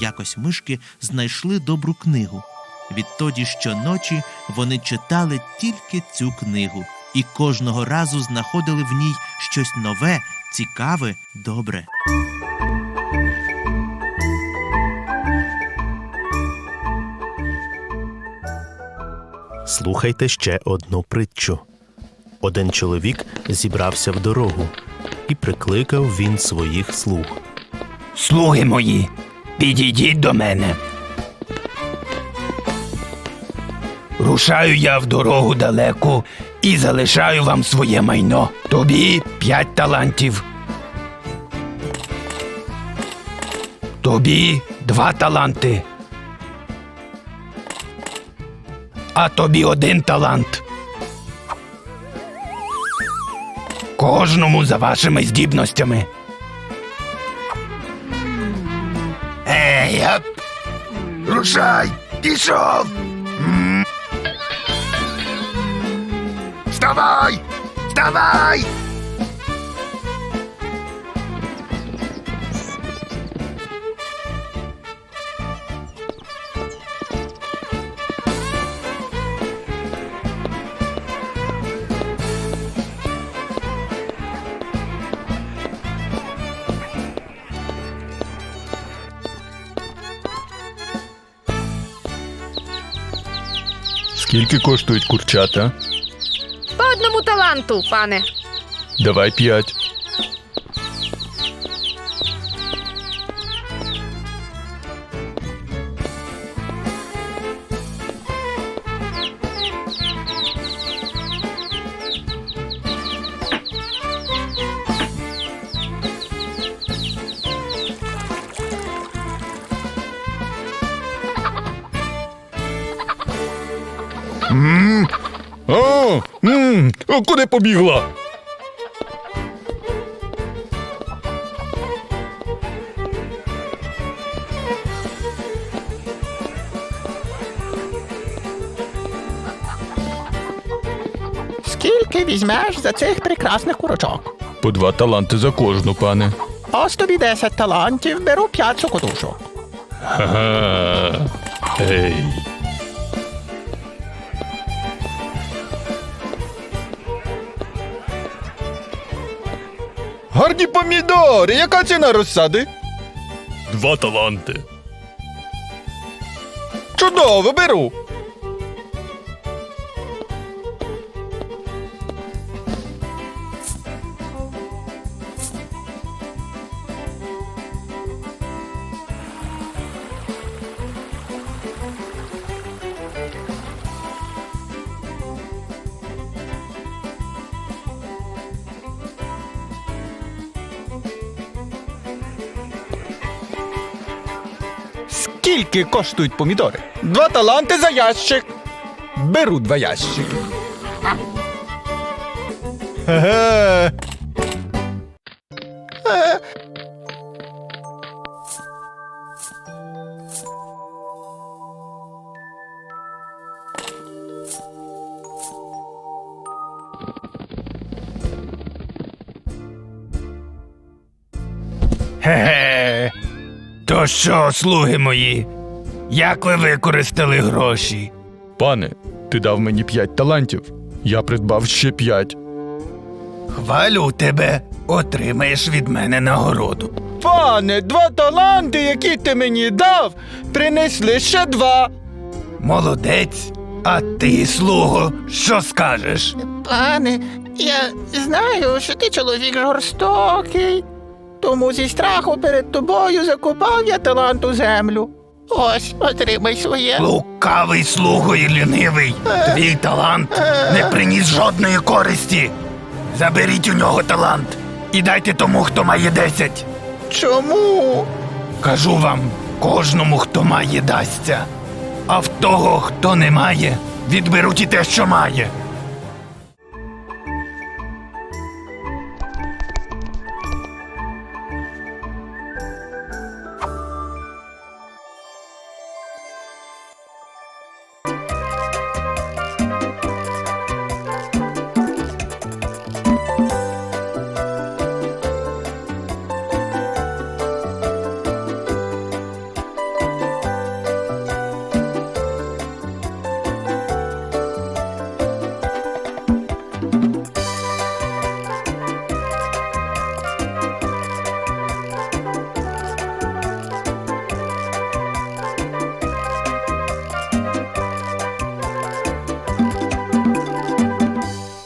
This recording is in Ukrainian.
Якось мишки знайшли добру книгу. Відтоді щоночі вони читали тільки цю книгу і кожного разу знаходили в ній щось нове, цікаве, добре. Слухайте ще одну притчу. Один чоловік зібрався в дорогу, і прикликав він своїх слуг. Слуги мої, підійдіть до мене. Рушаю я в дорогу далеку і залишаю вам своє майно. Тобі п'ять талантів. Тобі два таланти. А тобі один талант. Кожному за вашими здібностями. Рушай! Пішов! Вставай! Вставай! Скільки коштують курчата? По одному таланту, пане. Давай п'ять. М, о, куди побігла? Скільки візьмеш за цих прекрасних курочок? По два таланти за кожну, пане. Ось тобі 10 талантів, беру 5 сокотушок. Ага. Ей. Гарні помідори! Яка ціна розсади? Два таланти. Чудово, беру. Скільки коштують помідори? Два таланти за ящик. Беру два ящики. Ге-ге. То що, слуги мої? Як ви використали гроші? Пане, ти дав мені п'ять талантів. Я придбав ще п'ять. Хвалю тебе, отримаєш від мене нагороду. Пане, два таланти, які ти мені дав, принесли ще два. Молодець. А ти, слуго, що скажеш? Пане, я знаю, що ти чоловік жорстокий. Тому зі страху перед тобою закопав я талант у землю. Ось, отримай своє. Лукавий слуго і лінивий. Твій талант не приніс жодної користі. Заберіть у нього талант і дайте тому, хто має десять. Чому? Кажу вам, Кожному, хто має, дасться. А в того, хто не має, відберуть і те, що має.